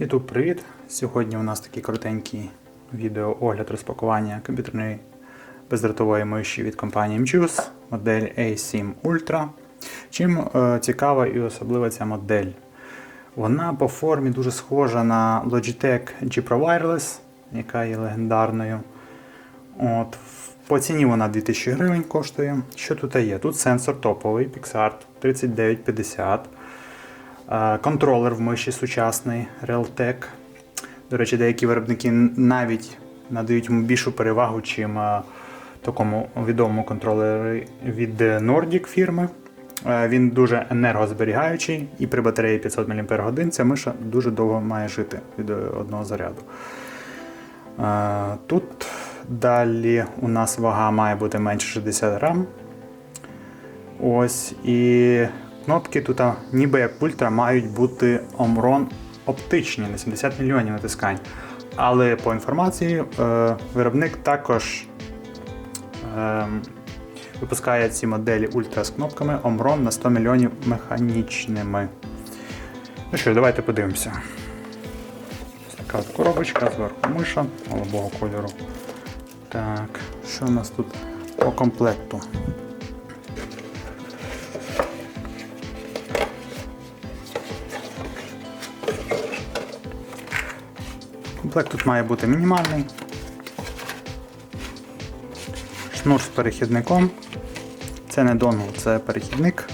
YouTube, привіт! Сьогодні у нас такий коротенький відео огляд розпакування комп'ютерної бездротової миші від компанії MJUS, модель A7 Ultra. Чим е, цікава і особлива ця модель? Вона по формі дуже схожа на Logitech G Pro Wireless, яка є легендарною. От, по ціні вона 2000 гривень коштує. Що тут є? Тут сенсор топовий PixArt 3950. Контролер в миші сучасний Realtek. До речі, деякі виробники навіть надають йому більшу перевагу, чим такому відомому контролері від Nordic фірми. Він дуже енергозберігаючий і при батареї 500 мАч ця миша дуже довго має жити від е, одного заряду. Тут далі у нас вага має бути менше 60 грам. Ось і кнопки тут, ніби як ультра, мають бути Omron оптичні на 70 мільйонів натискань. Але по інформації, е, виробник також е, випускає ці моделі ультра з кнопками Omron на 100 мільйонів механічними. Ну що, давайте подивимося. Така от коробочка, зверху миша голубого кольору. Так, що у нас тут по комплекту? Комплект тут має бути мінімальний. Шнур з перехідником. Це не донгл, це перехідник.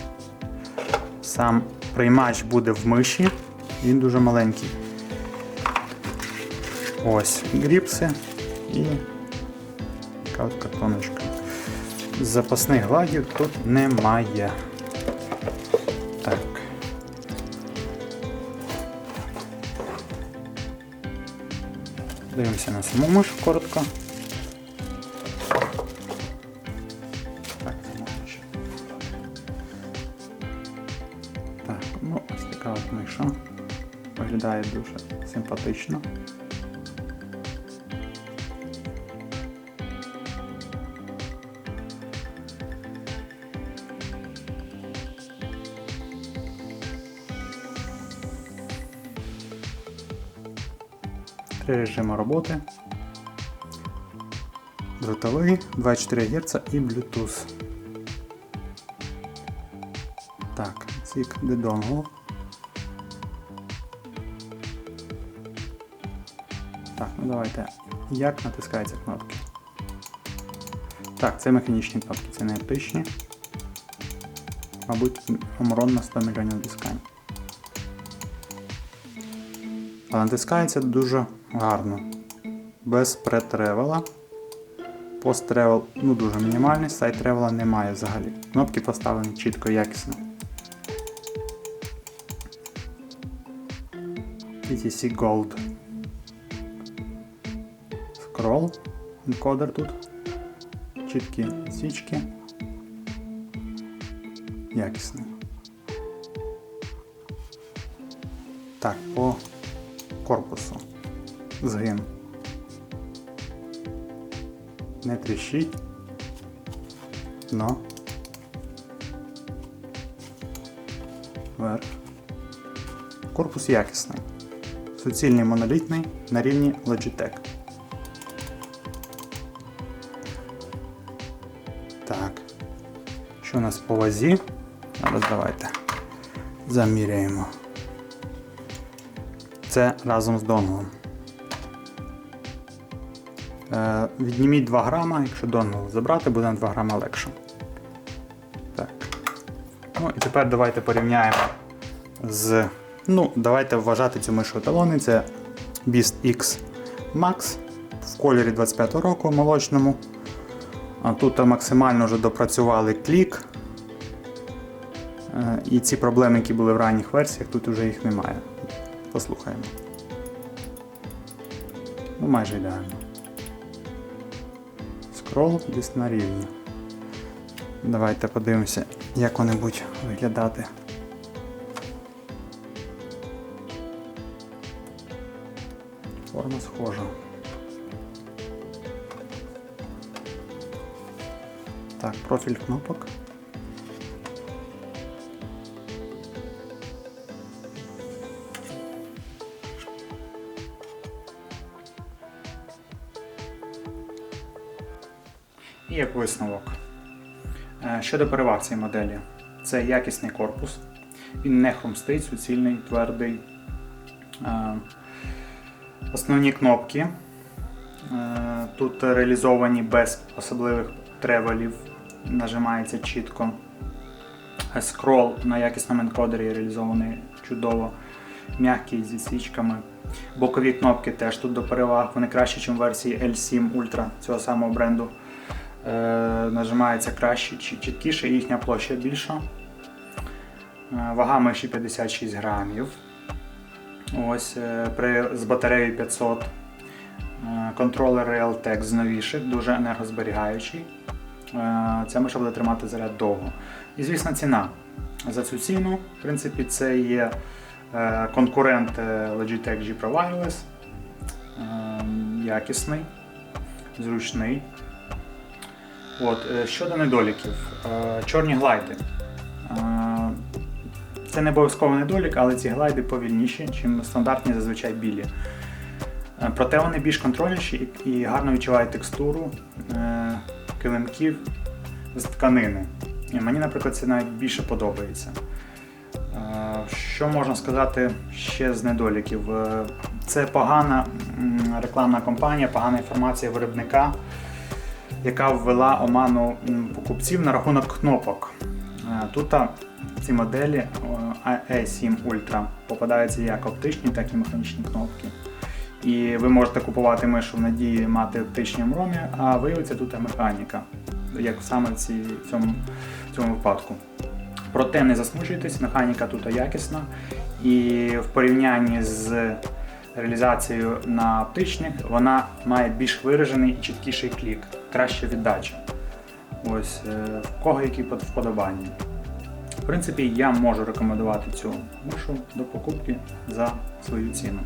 Сам приймач буде в миші, він дуже маленький. Ось гріпси і така от картоночка. Запасних гладів тут немає. Дивимося на саму мишу коротко. Так, ну ось така от миша. Виглядає дуже симпатично. Три режими роботи. Дротовий, 24 Гц і Bluetooth. Так, цік де донгл. Так, ну давайте. Як натискаються кнопки? Так, це механічні кнопки, це не оптичні. Мабуть, Omron на 100 мільйонів дискань. Натискається дуже гарно. Без претревела. Пост-тревел ну, дуже мінімальний, сайт тревела немає взагалі. Кнопки поставлені чітко якісно. PTC Gold. Scroll. Енкодер тут. Чіткі свічки. Якісний. Так, по корпусу. Згин. Не тріщить. Но. Вверх. Корпус якісний. Суцільний монолітний на рівні Logitech. Так. Що у нас по вазі? Зараз давайте заміряємо. Це разом з донглом. Е, відніміть 2 грама, якщо донгл забрати, буде на 2 грама легше. Так. Ну і тепер давайте порівняємо з. Ну, давайте вважати цю мишу еталони. Це Beast X Max в кольорі 25 року молочному. А тут максимально вже допрацювали клік. Е, І ці проблеми, які були в ранніх версіях, тут вже їх немає. Послухаємо. Ну, майже ідеально. Скрол десь на рівні. Давайте подивимося, як вони будуть виглядати. Форма схожа. Так, профіль кнопок. І як висновок. Е, Щодо переваг цієї моделі, це якісний корпус, він не хрумстить, суцільний, твердий. Е, Основні кнопки е, тут реалізовані без особливих тревелів, нажимається чітко. Скрол на якісному енкодері реалізований чудово, м'який зі свічками. Бокові кнопки теж тут до переваг, вони краще, ніж в версії L7 Ultra цього самого бренду. Е, нажимається краще, чіт- чіткіше, їхня площа більша. Е, вага миші 56 грамів. Ось е, при, з батареєю 500. Е, Контролер Realtek з новіших, дуже енергозберігаючий. Ця миша буде тримати заряд довго. І звісно, ціна. За цю ціну, в принципі, це є конкурент Logitech G Pro Wireless. Е, Якісний, зручний. От, е, щодо недоліків, Е, чорні глайди. Е, Це не обов'язково недолік, але ці глайди повільніші, ніж стандартні зазвичай білі. Проте вони більш контрольніші і гарно відчувають текстуру килимків з тканини. І мені, наприклад, це навіть більше подобається. Що можна сказати ще з недоліків? Це погана рекламна кампанія, погана інформація виробника, яка ввела оману покупців на рахунок кнопок. Е, Тут ці моделі е, A7 Ultra попадаються як оптичні, так і механічні кнопки. І ви можете купувати мишу в надії мати оптичні мромі, а виявиться тут механіка, як саме в цьому, в цьому випадку. Проте не засмучуйтесь, механіка тут якісна. І в порівнянні з реалізацією на оптичних вона має більш виражений і чіткіший клік, краща віддача. Ось е, в кого які под- вподобання. В принципі, я можу рекомендувати цю мишу до покупки за свою ціну.